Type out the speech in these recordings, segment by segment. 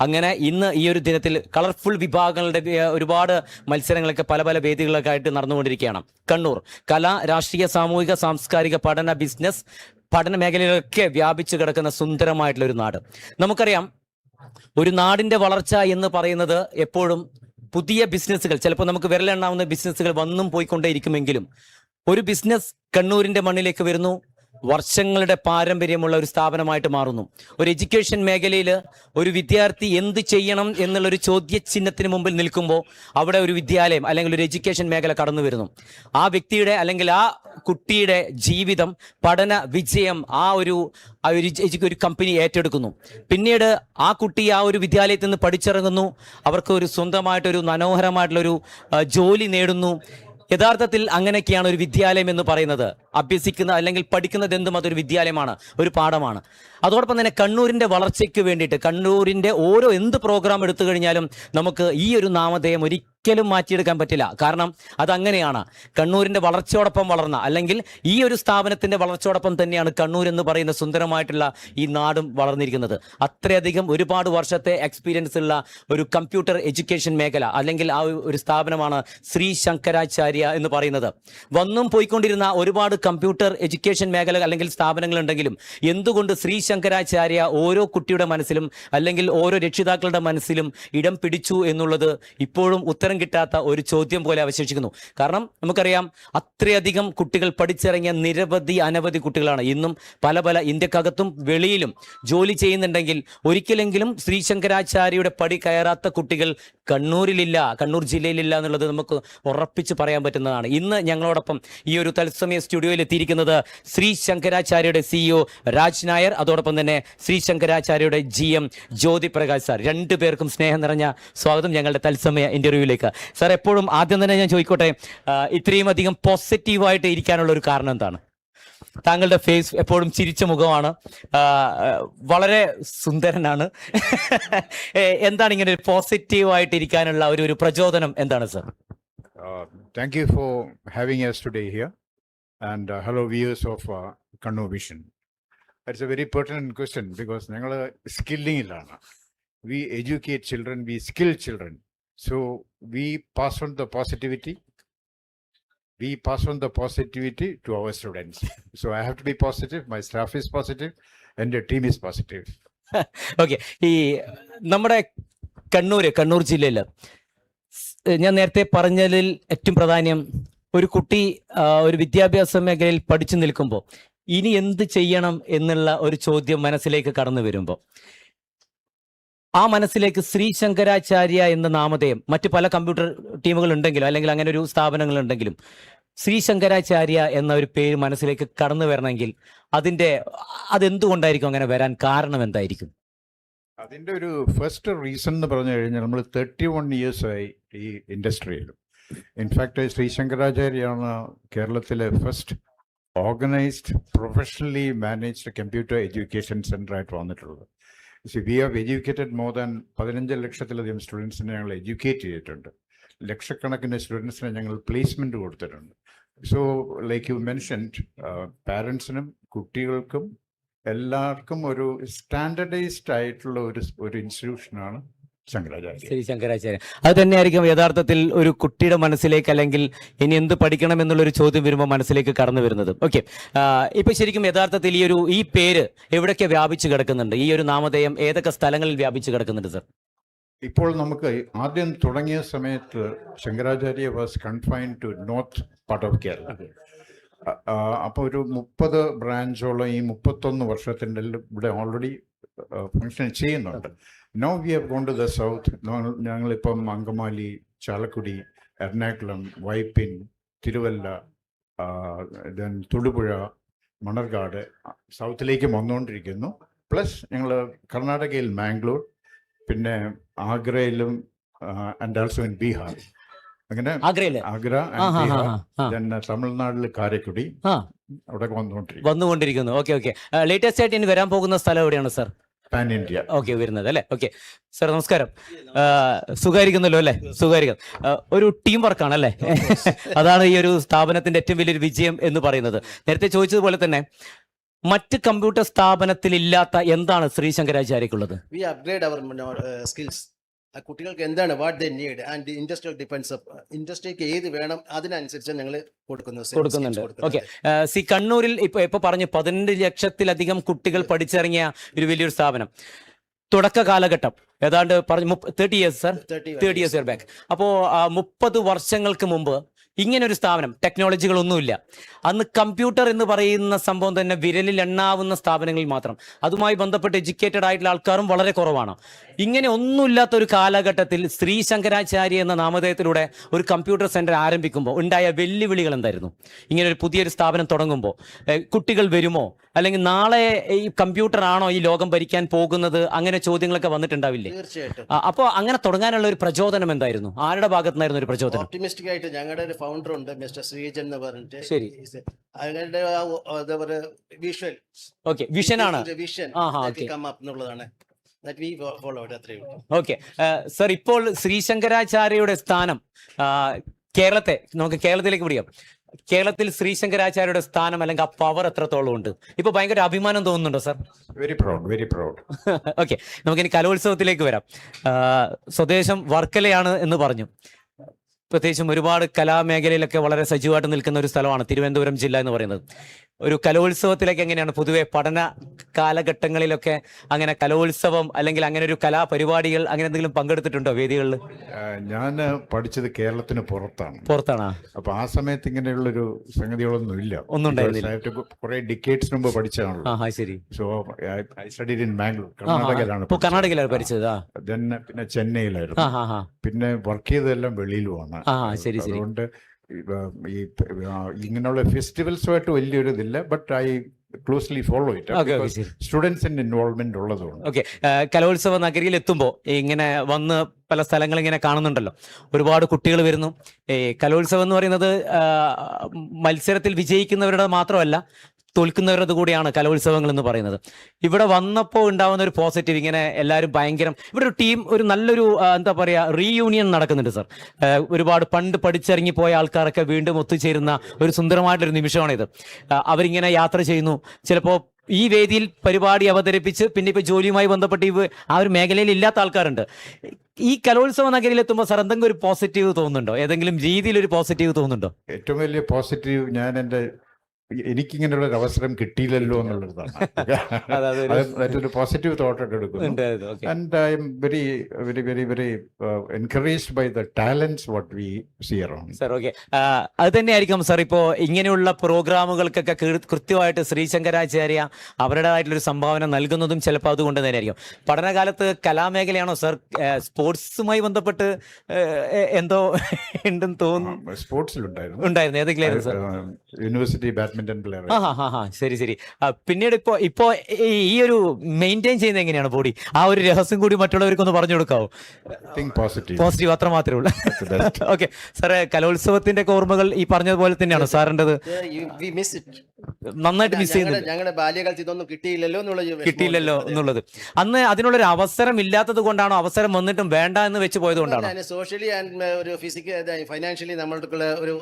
അങ്ങനെ ഇന്ന് ഈ ഒരു ദിനത്തിൽ കളർഫുൾ വിഭാഗങ്ങളുടെ ഒരുപാട് മത്സരങ്ങളൊക്കെ പല പല വേദികളൊക്കെ ആയിട്ട് നടന്നുകൊണ്ടിരിക്കുകയാണ്. കണ്ണൂർ കല രാഷ്ട്രീയ സാമൂഹിക സാംസ്കാരിക പഠന ബിസിനസ് പഠന മേഖലയിലൊക്കെ വ്യാപിച്ചു കിടക്കുന്ന സുന്ദരമായിട്ടുള്ള ഒരു നാട്. നമുക്കറിയാം ഒരു നാടിന്റെ വളർച്ച എന്ന് പറയുന്നത് എപ്പോഴും പുതിയ ബിസിനസ്സുകൾ ചിലപ്പോൾ നമുക്ക് വിരലെണ്ണാവുന്ന ബിസിനസ്സുകൾ വന്നും പോയിക്കൊണ്ടേയിരിക്കുമെങ്കിലും ഒരു ബിസിനസ് കണ്ണൂരിന്റെ മണ്ണിലേക്ക് വരുന്നു വർഷങ്ങളുടെ പാരമ്പര്യമുള്ള ഒരു സ്ഥാപനമായിട്ട് മാറുന്നു. ഒരു എഡ്യൂക്കേഷൻ മേഖലയിൽ ഒരു വിദ്യാർത്ഥി എന്ത് ചെയ്യണം എന്നുള്ള ഒരു ചോദ്യചിഹ്നത്തിന് മുമ്പിൽ നിൽക്കുമ്പോൾ അവിടെ ഒരു വിദ്യാലയം അല്ലെങ്കിൽ ഒരു എഡ്യൂക്കേഷൻ മേഖല കടന്നു വരുന്നു. ആ വ്യക്തിയുടെ അല്ലെങ്കിൽ ആ കുട്ടിയുടെ ജീവിതം പഠന വിജയം ആ ഒരു ഒരു കമ്പനി ഏറ്റെടുക്കുന്നു. പിന്നീട് ആ കുട്ടി ആ ഒരു വിദ്യാലയത്തിൽ നിന്ന് പഠിച്ചിറങ്ങുന്നു. അവർക്ക് ഒരു സ്വന്തമായിട്ടൊരു മനോഹരമായിട്ടുള്ളൊരു ജോലി നേടുന്നു. യഥാർത്ഥത്തിൽ അങ്ങനെയൊക്കെയാണ് ഒരു വിദ്യാലയം എന്ന് പറയുന്നത്. അഭ്യസിക്കുന്ന അല്ലെങ്കിൽ പഠിക്കുന്നത് എന്തും അതൊരു വിദ്യാലയമാണ് ഒരു പാഠമാണ്. അതോടൊപ്പം തന്നെ കണ്ണൂരിന്റെ വളർച്ചയ്ക്ക് വേണ്ടിയിട്ട് കണ്ണൂരിന്റെ ഓരോ എന്ത് പ്രോഗ്രാം എടുത്തു കഴിഞ്ഞാലും നമുക്ക് ഈ ഒരു നാമധേയം ഒരിക്കലും മാറ്റിയെടുക്കാൻ പറ്റില്ല. കാരണം അതങ്ങനെയാണ്. കണ്ണൂരിന്റെ വളർച്ചയോടൊപ്പം വളർന്ന അല്ലെങ്കിൽ ഈ ഒരു സ്ഥാപനത്തിന്റെ വളർച്ചയോടൊപ്പം തന്നെയാണ് കണ്ണൂർ എന്ന് പറയുന്ന സുന്ദരമായിട്ടുള്ള ഈ നാടും വളർന്നിരിക്കുന്നത്. അത്രയധികം ഒരുപാട് വർഷത്തെ എക്സ്പീരിയൻസ് ഉള്ള ഒരു കമ്പ്യൂട്ടർ എഡ്യൂക്കേഷൻ മേഖല അല്ലെങ്കിൽ ആ ഒരു സ്ഥാപനമാണ് ശ്രീ ശങ്കരാചാര്യ എന്ന് പറയുന്നത്. വന്നും പോയിക്കൊണ്ടിരുന്ന ഒരുപാട് കമ്പ്യൂട്ടർ എഡ്യൂക്കേഷൻ മേഖല അല്ലെങ്കിൽ സ്ഥാപനങ്ങളുണ്ടെങ്കിലും എന്തുകൊണ്ട് ശ്രീ ശങ്കരാചാര്യ ഓരോ കുട്ടിയുടെ മനസ്സിലും അല്ലെങ്കിൽ ഓരോ രക്ഷിതാക്കളുടെ മനസ്സിലും ഇടം പിടിച്ചു എന്നുള്ളത് ഇപ്പോഴും ഉത്തരം കിട്ടാത്ത ഒരു ചോദ്യം പോലെ അവശേഷിക്കുന്നു. കാരണം നമുക്കറിയാം അത്രയധികം കുട്ടികൾ പഠിച്ചിറങ്ങിയ നിരവധി അനവധി കുട്ടികളാണ്. ഇന്നും പല പല ഇന്ത്യക്കകത്തും വെളിയിലും ജോലി ചെയ്യുന്നുണ്ടെങ്കിൽ ഒരിക്കലെങ്കിലും ശ്രീ ശങ്കരാചാര്യയുടെ പടി കയറാത്ത കുട്ടികൾ കണ്ണൂരിലില്ല കണ്ണൂർ ജില്ലയിലില്ല എന്നുള്ളത് നമുക്ക് ഉറപ്പിച്ച് പറയാൻ പറ്റുന്നതാണ്. ഇന്ന് ഞങ്ങളോടൊപ്പം ഈ ഒരു തത്സമയ സ്റ്റുഡിയോയിൽ എത്തിയിരിക്കുന്നത് ശ്രീ ശങ്കരാചാര്യയുടെ സിഇഒ രാജ് നായർ അതോടൊപ്പം തന്നെ Shri ശങ്കരാചാര്യയുടെ G M Jyothi Prakash sir. രണ്ടു പേർക്കും സ്നേഹം നിറഞ്ഞ സ്വാഗതം ഞങ്ങളുടെ തത്സമയ ഇന്റർവ്യൂവിലേക്ക്. സാർ എപ്പോഴും ആദ്യം തന്നെ ഞാൻ ചോദിക്കോട്ടെ ഇത്രയും അധികം പോസിറ്റീവായിട്ട് ഇരിക്കാനുള്ള ഒരു കാരണം എന്താണ്? താങ്കളുടെ ഫേസ് എപ്പോഴും ചിരിച്ച മുഖമാണ്. വളരെ സുന്ദരനാണ്. എന്താണ് ഇങ്ങനെ ഒരു പോസിറ്റീവ് ആയിട്ടിരിക്കാനുള്ള ഒരു ഒരു പ്രചോദനം എന്താണ് sir thank you for having us today here and hello views of Kannur vision it's a very It's question because ഞങ്ങൾ സ്കില്ലിങ്ങിലാണ് we educate children we skill children so we pass on the positivity we pass on the positivity to our students so I have to be positive my staff is positive എന്റെ team is positive okay ഈ നമ്മുടെ കണ്ണൂര് കണ്ണൂർ ജില്ലയിൽ ഞാൻ നേരത്തെ പറഞ്ഞതിൽ ഏറ്റവും പ്രാധാന്യം ഒരു കുട്ടി ഒരു വിദ്യാഭ്യാസ മേഖലയിൽ പഠിച്ചു നിൽക്കുമ്പോൾ ഇനി എന്ത് ചെയ്യണം എന്നുള്ള ഒരു ചോദ്യം മനസ്സിലേക്ക് കടന്നു വരുമ്പോൾ ആ മനസ്സിലേക്ക് ശ്രീ ശങ്കരാചാര്യ എന്ന നാമധേയം മറ്റു പല കമ്പ്യൂട്ടർ ടീമുകൾ ഉണ്ടെങ്കിലും അല്ലെങ്കിൽ അങ്ങനെ ഒരു സ്ഥാപനങ്ങൾ ഉണ്ടെങ്കിലും ശ്രീ ശങ്കരാചാര്യ എന്ന ഒരു പേര് മനസ്സിലേക്ക് കടന്നു വരണമെങ്കിൽ അതിന്റെ അതെന്തുകൊണ്ടായിരിക്കും അങ്ങനെ വരാൻ കാരണം എന്തായിരിക്കും? അതിന്റെ ഒരു ഫസ്റ്റ് റീസൺ എന്ന് പറഞ്ഞു കഴിഞ്ഞാൽ നമ്മൾ തേർട്ടി വൺ ഇയേഴ്സായി ഈ ഇൻഡസ്ട്രിയിൽ ഇൻഫാക്ട് ശ്രീ ശങ്കരാചാര്യയാണ് കേരളത്തിലെ first organised professionally managed computer education centre ആയിട്ട് വന്നിട്ടുള്ളത് we have educated more than പതിനഞ്ച് ലക്ഷത്തിലധികം സ്റ്റുഡൻസിനെ ഞങ്ങൾ എഡ്യൂക്കേറ്റ് ചെയ്തിട്ടുണ്ട്. ലക്ഷക്കണക്കിന് സ്റ്റുഡൻസിനെ ഞങ്ങൾ പ്ലേസ്മെന്റ് കൊടുത്തിട്ടുണ്ട്. സോ ലൈക്ക് യു മെൻഷൻഡ് പാരൻസിനും കുട്ടികൾക്കും എല്ലാവർക്കും ഒരു സ്റ്റാൻഡർഡൈസ്ഡ് ആയിട്ടുള്ള ഒരു ഒരു ഇൻസ്റ്റിറ്റ്യൂഷനാണ് ശങ്കരാചാര്യ. ശ്രീ ശങ്കരാചാര്യ. അത് തന്നെയായിരിക്കും യഥാർത്ഥത്തിൽ ഒരു കുട്ടിയുടെ മനസ്സിലേക്ക് അല്ലെങ്കിൽ ഇനി എന്ത് പഠിക്കണം എന്നുള്ളൊരു ചോദ്യം വരുമ്പോൾ മനസ്സിലേക്ക് കടന്നു വരുന്നത്. ഓക്കെ ഇപ്പൊ ശരിക്കും യഥാർത്ഥത്തിൽ ഈ ഒരു ഈ പേര് എവിടൊക്കെ വ്യാപിച്ചു കിടക്കുന്നുണ്ട്? ഈ ഒരു നാമധേയം ഏതൊക്കെ സ്ഥലങ്ങളിൽ വ്യാപിച്ചു കിടക്കുന്നുണ്ട് സർ ഇപ്പോൾ നമുക്ക് ആദ്യം തുടങ്ങിയ സമയത്ത് Shankaracharya was confine to north part of Kerala അപ്പോൾ ഒരു മുപ്പത് ബ്രാഞ്ചോളം ഈ മുപ്പത്തൊന്ന് വർഷത്തിന്റെ ഇവിടെ ഓൾറെഡി ഫങ്ഷൻ ചെയ്യുന്നുണ്ട്. No we have gone to the south ഞങ്ങളിപ്പം അങ്കമാലി ചാലക്കുടി എറണാകുളം വൈപ്പിൻ തിരുവല്ല ദെൻ തൊടുപുഴ മണർകാട് സൗത്തിലേക്ക് വന്നുകൊണ്ടിരിക്കുന്നു പ്ലസ് ഞങ്ങൾ കർണാടകയിൽ മാംഗ്ലൂർ പിന്നെ ആഗ്രയിലും ആൻഡ് ആൾസോ ഇൻ ബീഹാർ അങ്ങനെ ആഗ്ര തമിഴ്നാട്ടിൽ കാരക്കുടി അവിടെ വന്നുകൊണ്ടിരിക്കുന്നു വന്നുകൊണ്ടിരിക്കുന്നു ഓക്കെ ഓക്കെ. ലേറ്റസ്റ്റ് ആയിട്ട് ഇനി വരാൻ പോകുന്ന സ്ഥലം എവിടെയാണ് സർ പാൻ ഇന്ത്യ ഓക്കെ വരുന്നത് അല്ലേ? ഓക്കെ. സർ നമസ്കാരം. സുഖമായിരിക്കുന്നല്ലോ സുഖായിരിക്കുന്നല്ലോ അല്ലേ? സുഖായിരിക്കും ആ, ഒരു ടീം വർക്കാണ് അല്ലേ? അതാണ് ഈ ഒരു സ്ഥാപനത്തിന്റെ ഏറ്റവും വലിയൊരു വിജയം എന്ന് പറയുന്നത്. നേരത്തെ ചോദിച്ചതുപോലെ തന്നെ മറ്റ് കമ്പ്യൂട്ടർ സ്ഥാപനത്തിൽ ഇല്ലാത്ത എന്താണ് Shri ശങ്കരാചാര്യക്കുള്ളത് we upgrade our skills. ആ കുട്ടികൾക്ക് എന്താണ് what the need and industrial depends ഇൻഡസ്ട്രിക്ക് ഏത് വേണം അതിനനുസരിച്ച് ഞങ്ങൾ കൊടുക്കുന്നു skills കൊടുക്കുന്നുണ്ട്. ഓക്കെ സി കണ്ണൂരിൽ ഇപ്പൊ ഇപ്പൊ പറഞ്ഞു പതിനെട്ട് ലക്ഷത്തിലധികം കുട്ടികൾ പഠിച്ചിറങ്ങിയ ഒരു വലിയൊരു സ്ഥാപനം. തുടക്ക കാലഘട്ടം. ഏതാണ്ട് പറഞ്ഞു thirty years sir 30 thirty years back അപ്പോ മുപ്പത് വർഷങ്ങൾക്ക് മുമ്പ് ഇങ്ങനെ ഒരു സ്ഥാപനം ടെക്നോളജികളൊന്നുമില്ല. അന്ന് കമ്പ്യൂട്ടർ എന്ന് പറയുന്ന സംഭവം തന്നെ വിരലിൽ എണ്ണാവുന്ന സ്ഥാപനങ്ങളിൽ മാത്രം. അതുമായി ബന്ധപ്പെട്ട് എഡ്യൂക്കേറ്റഡ് ആയിട്ടുള്ള ആൾക്കാരും വളരെ കുറവാണ്. ഇങ്ങനെ ഒന്നുമില്ലാത്ത ഒരു കാലഘട്ടത്തിൽ ശ്രീ ശങ്കരാചാര്യ എന്ന നാമധേയത്തിലൂടെ ഒരു കമ്പ്യൂട്ടർ സെന്റർ ആരംഭിക്കുമ്പോൾ ഉണ്ടായ വെല്ലുവിളികൾ എന്തായിരുന്നു? ഇങ്ങനെ ഒരു പുതിയൊരു സ്ഥാപനം തുടങ്ങുമ്പോൾ കുട്ടികൾ വരുമോ? അല്ലെങ്കിൽ നാളെ ഈ കമ്പ്യൂട്ടർ ആണോ ഈ ലോകം ഭരിക്കാൻ പോകുന്നത്? അങ്ങനെ ചോദ്യങ്ങളൊക്കെ വന്നിട്ടുണ്ടാവില്ലേ? തീർച്ചയായിട്ടും. അപ്പോൾ അങ്ങനെ തുടങ്ങാനുള്ള ഒരു പ്രചോദനം എന്തായിരുന്നു? ആരുടെ ഭാഗത്തുനിന്നായിരുന്നു ഒരു പ്രചോദനം? ഓപ്റ്റിമിസ്റ്റിക് ആയിട്ട് ഞങ്ങളുടെ ഒരു ഫൗണ്ടർ ഉണ്ട് മിസ്റ്റർ ശ്രീജൻ എന്ന് പറഞ്ഞിട്ട്. ശരി. അവരുടെ എന്താ പറയുക വിഷ്വൽ ഓക്കെ വിഷനാണ്. വിഷൻ ആഹാ, വിഷൻ കം അപ്പ് എന്നുള്ളതാണ്. ഓക്കെ. സർ ഇപ്പോൾ ശ്രീശങ്കരാചാര്യയുടെ സ്ഥാനം കേരളത്തെ നമുക്ക് കേരളത്തിലേക്ക് പിടിക്കാം കേരളത്തിൽ ശ്രീശങ്കരാചാര്യയുടെ സ്ഥാനം അല്ലെങ്കിൽ ആ പവർ എത്രത്തോളം ഉണ്ട്? ഇപ്പൊ ഭയങ്കര അഭിമാനം തോന്നുന്നുണ്ടോ sir very proud very proud okay നമുക്കിനി കലോത്സവത്തിലേക്ക് വരാം. സ്വദേശം വർക്കലയാണ് എന്ന് പറഞ്ഞു. പ്രത്യേകിച്ചും ഒരുപാട് കലാമേഖലയിലൊക്കെ വളരെ സജീവമായിട്ട് നിൽക്കുന്ന ഒരു സ്ഥലമാണ് തിരുവനന്തപുരം ജില്ല എന്ന് പറയുന്നത്. ഒരു കലോത്സവത്തിലേക്ക് എങ്ങനെയാണ്? പൊതുവെ പഠന കാലഘട്ടങ്ങളിലൊക്കെ അങ്ങനെ കലോത്സവം അല്ലെങ്കിൽ അങ്ങനെ ഒരു കലാപരിപാടികൾ അങ്ങനെ എന്തെങ്കിലും പങ്കെടുത്തിട്ടുണ്ടോ വേദികളിൽ? ഞാൻ പഠിച്ചത് കേരളത്തിന് പുറത്താണ്. പുറത്താണ്? അപ്പൊ ആ സമയത്ത് ഇങ്ങനെയുള്ളൊരു സംഗതികളൊന്നും ഇല്ല. ഒന്നും. കുറെ ഡിക്കേറ്റ്സ് മുമ്പ് പഠിച്ചതാണല്ലോ ശരി. സോ ഐ ഇൻ ബാംഗ്ലൂർ കർണാടകയിലാണ് പഠിച്ചത്. പിന്നെ ചെന്നൈയിലായിരുന്നു. പിന്നെ വർക്ക് ചെയ്തതെല്ലാം വെളിയിലുമാണ്. അതുകൊണ്ട് ഈ ഇങ്ങനെയുള്ള ഫെസ്റ്റിവൽസുമായിട്ട് വലിയൊരു ഇതില്ല but I closely follow it സ്റ്റുഡൻസിന്റെ involvement ഉള്ളതുകൊണ്ട്. ഓക്കെ കലോത്സവ നഗരിയിൽ എത്തുമ്പോൾ ഇങ്ങനെ വന്ന് പല സ്ഥലങ്ങൾ ഇങ്ങനെ കാണുന്നുണ്ടല്ലോ. ഒരുപാട് കുട്ടികൾ വരുന്നു. ഈ കലോത്സവം എന്ന് പറയുന്നത് മത്സരത്തിൽ വിജയിക്കുന്നവരുടെ മാത്രമല്ല തോൽക്കുന്നവരുടെ കൂടിയാണ് കലോത്സവങ്ങൾ എന്ന് പറയുന്നത്. ഇവിടെ വന്നപ്പോൾ ഉണ്ടാവുന്ന ഒരു പോസിറ്റീവ് ഇങ്ങനെ എല്ലാവരും ഭയങ്കരം ഇവിടെ ഒരു ടീം ഒരു നല്ലൊരു എന്താ പറയുക റീയൂണിയൻ നടക്കുന്നുണ്ട് സർ ഒരുപാട് പണ്ട് പഠിച്ചിറങ്ങി പോയ ആൾക്കാരൊക്കെ വീണ്ടും ഒത്തുചേരുന്ന ഒരു സുന്ദരമായിട്ടൊരു നിമിഷമാണിത്. അവരിങ്ങനെ യാത്ര ചെയ്യുന്നു. ചിലപ്പോൾ ഈ വേദിയിൽ പരിപാടി അവതരിപ്പിച്ച് പിന്നെ ഇപ്പോൾ ജോലിയുമായി ബന്ധപ്പെട്ട് ആ ഒരു മേഖലയിൽ ഇല്ലാത്ത ആൾക്കാരുണ്ട്. ഈ കലോത്സവ നഗരിയിൽ എത്തുമ്പോൾ സാർ എന്തെങ്കിലും ഒരു പോസിറ്റീവ് തോന്നുന്നുണ്ടോ? ഏതെങ്കിലും രീതിയിൽ ഒരു പോസിറ്റീവ് തോന്നുന്നുണ്ടോ? ഏറ്റവും വലിയ പോസിറ്റീവ് ഞാൻ എന്റെ എനിക്കിങ്ങനെയുള്ള ഒരു അവസരം കിട്ടിയില്ലല്ലോ എന്നുള്ളതാണ് മറ്റൊരു പോസിറ്റീവ് തോട്ട് എടുക്കുന്നു. And I'm very very very very encouraged by the talents what we see around sir okay അത് തന്നെയായിരിക്കും സാർ ഇപ്പോൾ ഇങ്ങനെയുള്ള പ്രോഗ്രാമുകൾക്കൊക്കെ കൃത്യമായിട്ട് ശ്രീശങ്കരാചാര്യ അവരുടേതായിട്ടുള്ളൊരു സംഭാവന നൽകുന്നതും ചിലപ്പോൾ അതുകൊണ്ട് തന്നെയായിരിക്കും. പഠനകാലത്ത് കലാമേഖലയാണോ സാർ സ്പോർട്സുമായി ബന്ധപ്പെട്ട് എന്തോ ഉണ്ടെന്ന് തോന്നുന്നു. സ്പോർട്സിലുണ്ടായിരുന്നു. ഉണ്ടായിരുന്നു. ഏതെങ്കിലും യൂണിവേഴ്സിറ്റി യൂണിവേഴ്സിറ്റി ബാഡ്മിന്റൺ പ്ലെയർ ആ ഹാ ഹാ ശരി ശരി. ആ, പിന്നീട് ഇപ്പോ ഇപ്പോ ഈ- ഈ ഒരു മെയിന്റെയിൻ ചെയ്യുന്നത് എങ്ങനെയാണ് ബോഡി ആ ഒരു രഹസ്യം കൂടി മറ്റുള്ളവർക്കൊന്ന് പറഞ്ഞു കൊടുക്കാവോ? തിങ്ക് പോസിറ്റീവ് പോസിറ്റീവ് അത്ര മാത്രമേ ഉള്ളൂ. ഓക്കെ സാറേ കലോത്സവത്തിന്റെ ഒക്കെ ഓർമ്മകൾ ഈ പറഞ്ഞതുപോലെ തന്നെയാണ് സാറിന്റെത്? വി മിസ് ഇറ്റ് നന്നായിട്ട് മിസ് ചെയ്യുന്നുണ്ട്. ഞങ്ങളുടെ ഞങ്ങളുടെ ബാല്യകാലത്ത് ഇതൊന്നും കിട്ടിയില്ലല്ലോ എന്നുള്ള ഒരു. കിട്ടിയില്ലല്ലോ അതെ. എന്നുള്ളത്. അന്ന് അതിനുള്ളൊരു അവസരം ഇല്ലാത്തത് കൊണ്ടാണോ അവസരം വന്നിട്ടും വേണ്ട എന്ന് വെച്ച് പോയത് കൊണ്ടാണോ സോഷ്യലി ആൻഡ് ഒരു ഫിസിക്കൽ ഫൈനാൻഷ്യലി നമ്മൾക്കുള്ള ഒരു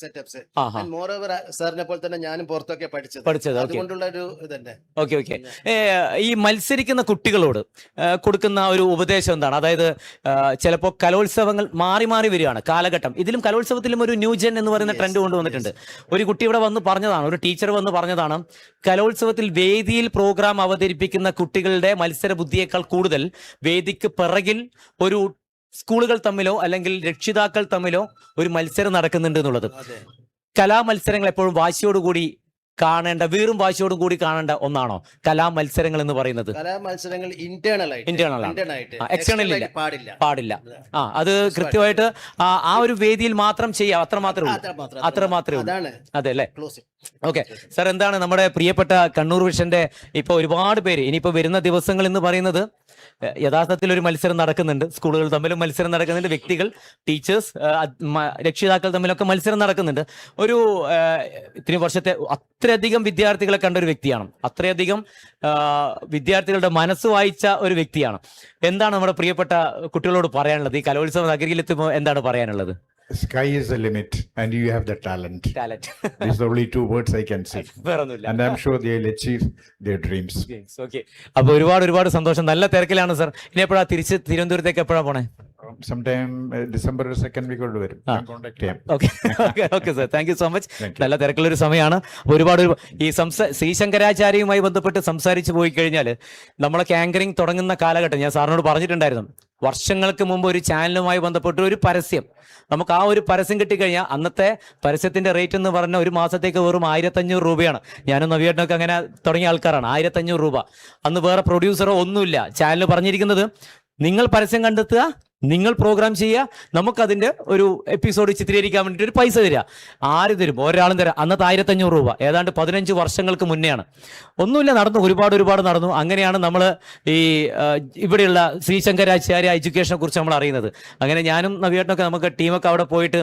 സെറ്റപ്സ് ആ ഹാ മോർ ഓവർ സാറിനെ പോലെ തന്നെ ഞാനും പുറത്തൊക്കെ പഠിച്ചത്. പഠിച്ചത്, അതുകൊണ്ടുള്ള ഒരു ഇതന്നെ ഓക്കെ ഓക്കെ ഈ മത്സരിക്കുന്ന കുട്ടികളോട് കൊടുക്കുന്ന ഒരു ഉപദേശം എന്താണ്? അതായത് ചിലപ്പോൾ കലോത്സവങ്ങൾ മാറി മാറി വരികയാണ് കാലഘട്ടം. ഇതിലും കലോത്സവത്തിലും ഒരു ന്യൂജൻ എന്ന് പറയുന്ന ട്രെൻഡ് കൊണ്ടുവന്നിട്ടുണ്ട്. ഒരു കുട്ടി ഇവിടെ വന്ന് പറഞ്ഞതാണ് ഒരു ടീച്ചർ വന്ന് പറഞ്ഞതാണ് കലോത്സവത്തിൽ വേദിയിൽ പ്രോഗ്രാം അവതരിപ്പിക്കുന്ന കുട്ടികളുടെ മത്സര ബുദ്ധിയേക്കാൾ കൂടുതൽ വേദിക്ക് പിറകിൽ ഒരു സ്കൂളുകൾ തമ്മിലോ അല്ലെങ്കിൽ രക്ഷിതാക്കൾ തമ്മിലോ ഒരു മത്സരം നടക്കുന്നുണ്ട് എന്നുള്ളത്. കലാമത്സരങ്ങൾ എപ്പോഴും വാശിയോടുകൂടി കാണേണ്ട വീറും വാശിയോടും കൂടി കാണേണ്ട ഒന്നാണോ കലാമത്സരങ്ങൾ എന്ന് പറയുന്നത്? കലാ മത്സരങ്ങൾ ഇന്റേണൽ എക്സ്റ്റേണൽ ഇല്ല. പാടില്ല. ആ അത് കൃത്യമായിട്ട് ആ ഒരു വേദിയിൽ മാത്രം ചെയ്യാം അത്ര മാത്രമേ ഉള്ളൂ അത്ര മാത്രമേ ഉള്ളൂ. അതെ അല്ലേ? ഓക്കെ. സാർ എന്താണ് നമ്മുടെ പ്രിയപ്പെട്ട കണ്ണൂർ വിഷന്റെ ഇപ്പൊ ഒരുപാട് പേര് ഇനിയിപ്പോ വരുന്ന ദിവസങ്ങൾ എന്ന് പറയുന്നത് യഥാർത്ഥത്തിൽ ഒരു മത്സരം നടക്കുന്നുണ്ട്. സ്കൂളുകൾ തമ്മിലും മത്സരം നടക്കുന്നുണ്ട്. വ്യക്തികൾ ടീച്ചേഴ്സ് രക്ഷിതാക്കൾ തമ്മിലൊക്കെ മത്സരം നടക്കുന്നുണ്ട്. ഒരു ഇത്ര ഇത്രയും വർഷത്തെ അത്രയധികം വിദ്യാർത്ഥികളെ കണ്ട ഒരു വ്യക്തിയാണ്. അത്രയധികം വിദ്യാർത്ഥികളുടെ മനസ്സ് വായിച്ച ഒരു വ്യക്തിയാണ്. എന്താണ് നമ്മുടെ പ്രിയപ്പെട്ട കുട്ടികളോട് പറയാനുള്ളത്? ഈ കലോത്സവ നഗരിയിലെത്തുമ്പോൾ എന്താണ് പറയാനുള്ളത്? Sky is the limit and you have the talent. Talent These are the only two words I can say. I And I'm sure they'll achieve their dreams. Okay അപ്പോൾ ഒരുപാട് ഒരുപാട് സന്തോഷം. നല്ല തിരക്കിലാണ് സർ. ഇനി എപ്പോഴാ തിരിച്ച് തിരുവനന്തപുരത്തേക്ക് എപ്പോഴാ പോണേ? Sometime December second week കൊണ്ട് വരും. ചെയ്യാം. Okay sir thank you so much. നല്ല തിരക്കുള്ളൊരു സമയമാണ്. ഒരുപാട് ഒരു- ഈ സംസ ശ്രീശങ്കരാചാര്യയുമായി ബന്ധപ്പെട്ട് സംസാരിച്ചു പോയി കഴിഞ്ഞാൽ നമ്മളൊക്കെ ആങ്കറിങ് തുടങ്ങുന്ന കാലഘട്ടം ഞാൻ സാറിനോട് പറഞ്ഞിട്ടുണ്ടായിരുന്നു. വർഷങ്ങൾക്ക് മുമ്പ് ഒരു ചാനലുമായി ബന്ധപ്പെട്ട് ഒരു പരസ്യം. നമുക്ക് ആ ഒരു പരസ്യം കിട്ടിക്കഴിഞ്ഞാൽ അന്നത്തെ പരസ്യത്തിന്റെ റേറ്റ് എന്ന് പറഞ്ഞാൽ ഒരു മാസത്തേക്ക് വെറും ആയിരത്തഞ്ഞൂറ് രൂപയാണ്. ഞാനും നവീകരണമൊക്കെ അങ്ങനെ തുടങ്ങിയ ആൾക്കാരാണ്. ആയിരത്തഞ്ഞൂറ് രൂപ. അന്ന് വേറെ പ്രൊഡ്യൂസറോ ഒന്നുമില്ല. ചാനൽ പറഞ്ഞിരിക്കുന്നത് നിങ്ങൾ പരസ്യം കണ്ടെത്തുക നിങ്ങൾ പ്രോഗ്രാം ചെയ്യുക നമുക്കതിന്റെ ഒരു എപ്പിസോഡ് ചിത്രീകരിക്കാൻ വേണ്ടിയിട്ട് ഒരു പൈസ തരിക. ആര് തരും? ഒരാളും തരാം. അന്നത്തെ ആയിരത്തഞ്ഞൂറ് രൂപ. ഏതാണ്ട് പതിനഞ്ച് വർഷങ്ങൾക്ക് മുന്നെയാണ്. ഒന്നുമില്ല നടന്നു. ഒരുപാട് ഒരുപാട് നടന്നു. അങ്ങനെയാണ് നമ്മൾ ഈ ഇവിടെയുള്ള ശ്രീശങ്കരാചാര്യ എഡ്യൂക്കേഷനെ കുറിച്ച് നമ്മൾ അറിയുന്നത്. അങ്ങനെ ഞാനും നവിയേട്ടനൊക്കെ നമുക്ക് ടീമൊക്കെ അവിടെ പോയിട്ട്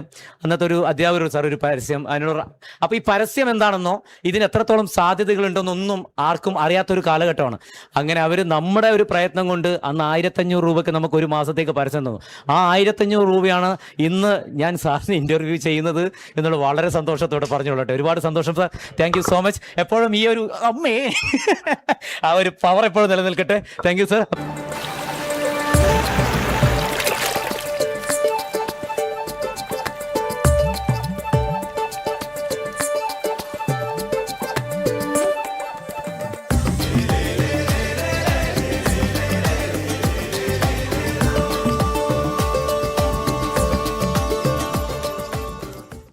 അന്നത്തെ ഒരു അധ്യാപകർ സാർ ഒരു പരസ്യം. അതിനോട് അപ്പോൾ ഈ പരസ്യം എന്താണെന്നോ ഇതിന് എത്രത്തോളം സാധ്യതകളുണ്ടെന്നൊന്നും ആർക്കും അറിയാത്തൊരു കാലഘട്ടമാണ്. അങ്ങനെ അവർ നമ്മുടെ ഒരു പ്രയത്നം കൊണ്ട് അന്ന് ആയിരത്തഞ്ഞൂറ് രൂപയ്ക്ക് നമുക്ക് ഒരു മാസത്തേക്ക് പരസ്യം തന്നു ആ ആയിരത്തഞ്ഞൂറ് രൂപയാണ് ഇന്ന് ഞാൻ സാറിന് ഇന്റർവ്യൂ ചെയ്യുന്നത് എന്നുള്ള വളരെ സന്തോഷത്തോടെ പറഞ്ഞുകൊള്ളട്ടെ. ഒരുപാട് സന്തോഷം സാർ താങ്ക് സോ മച്ച് എപ്പോഴും ഈ ഒരു അമ്മേ ആ ഒരു പവർ എപ്പോഴും നിലനിൽക്കട്ടെ. Thank sir